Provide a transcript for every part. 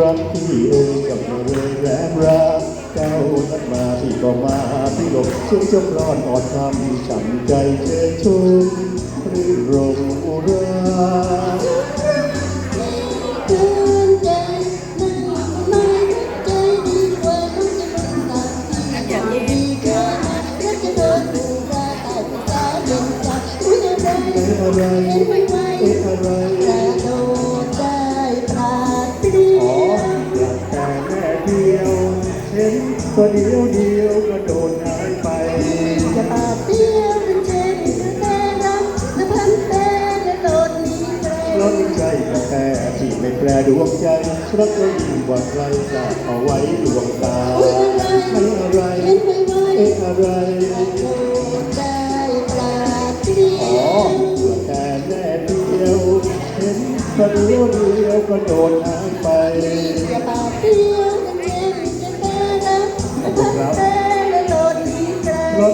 รักพี่เอ่ยกับเธอเลยแรงรักเจ้าทักมาพี่ก็มาพี่หลบเชื่อจมร้อนอ่อนคำช้ำใจเจอชุ่มรื่นรมอุราเกินใจนั่งไม่ใจดีกว่าน้องจะลงตาที่ดี ก็เดียวเดียวก็โดนหายไปจะปาเดียวเป็นเจ็บแต่รักและพันแต่และโดดหนีไกลร้อนใจกาแฟที่ไม่แปรดวงใจรักก็ยิ่งกว่าใครจะเอาไว้ดวงตาอะไรไม่อะไรเอ๊ะอะไรได้ปราเปรียอ๋อแต่แม่เดียวเห็นก็เดียวเดียวก็โดนหายไป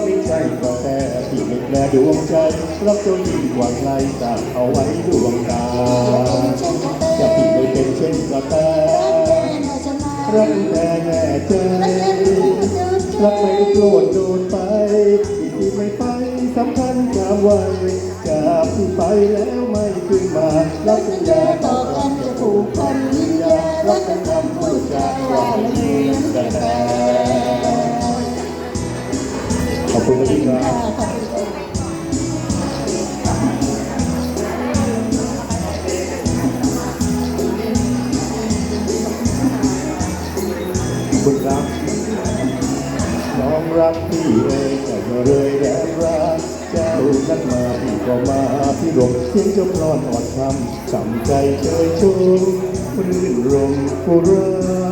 ไม่ใช่กาแฟที่ไม่แปรดวงใจรักก็ยิ่งกว่าใครจะเอาไว้ดวงตาจะผิดไม่เป็นเช่นกาแฟรักแต่แน่ใจรักไม่โกรธโดนไปที่ไม่ไปสำคัญจำไว้จากที่ไปแล้วไม่ขึ้นมารักสัญญาต่อกันจะผูกพัน อบคุณนะพี่ครับคุณรับน้องรักพี่เองแต่ก็เลยแรงรักเจ้านักมาพี่ก็มาพี่รมเสียงจมนอนอ่อนคำจำใจเชยชุ่มรื่นรมผู้รั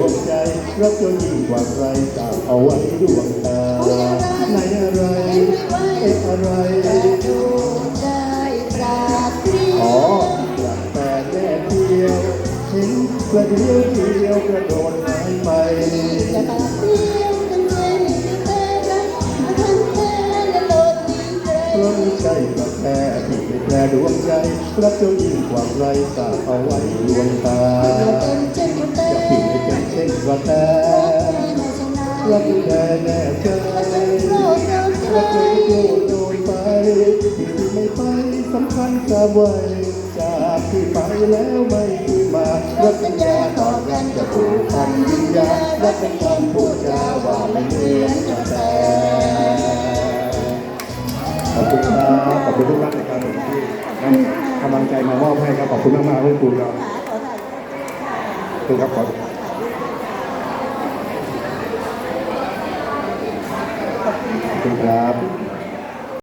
วงใจรักจนยิ่งกว่าใครจะเอาไว้ดวงตาในอะไรเอ๊ะอะไรอ๋อรักแต่แม่เดียวเห็นประเดียวเดียวกระโดดหายไปเพราะไม่ใช่กาแฟที่ไม่แปรดวงใจรักจนยิ่งกว่าใครจะเอาไว้ดวงตา จะผิดไม่เป็นเช่นกระแตรักแท้แน่ใจรักไม่โกรธโดนไปที่ไม่ไปสำคัญจะไว้จากที่ไปแล้วไม่คืนมารักสัญญาต่อกันจะผูกพันวิญญารักเป็นคำพูดจาว่าไม่เหมือนกาแฟขอบคุณครับขอบคุณทุกท่านในการที่นำกำลังใจมามอบให้ครับขอบคุณมากๆเลยคุณครับขอบคุณครับขอบขอบ คุณครับ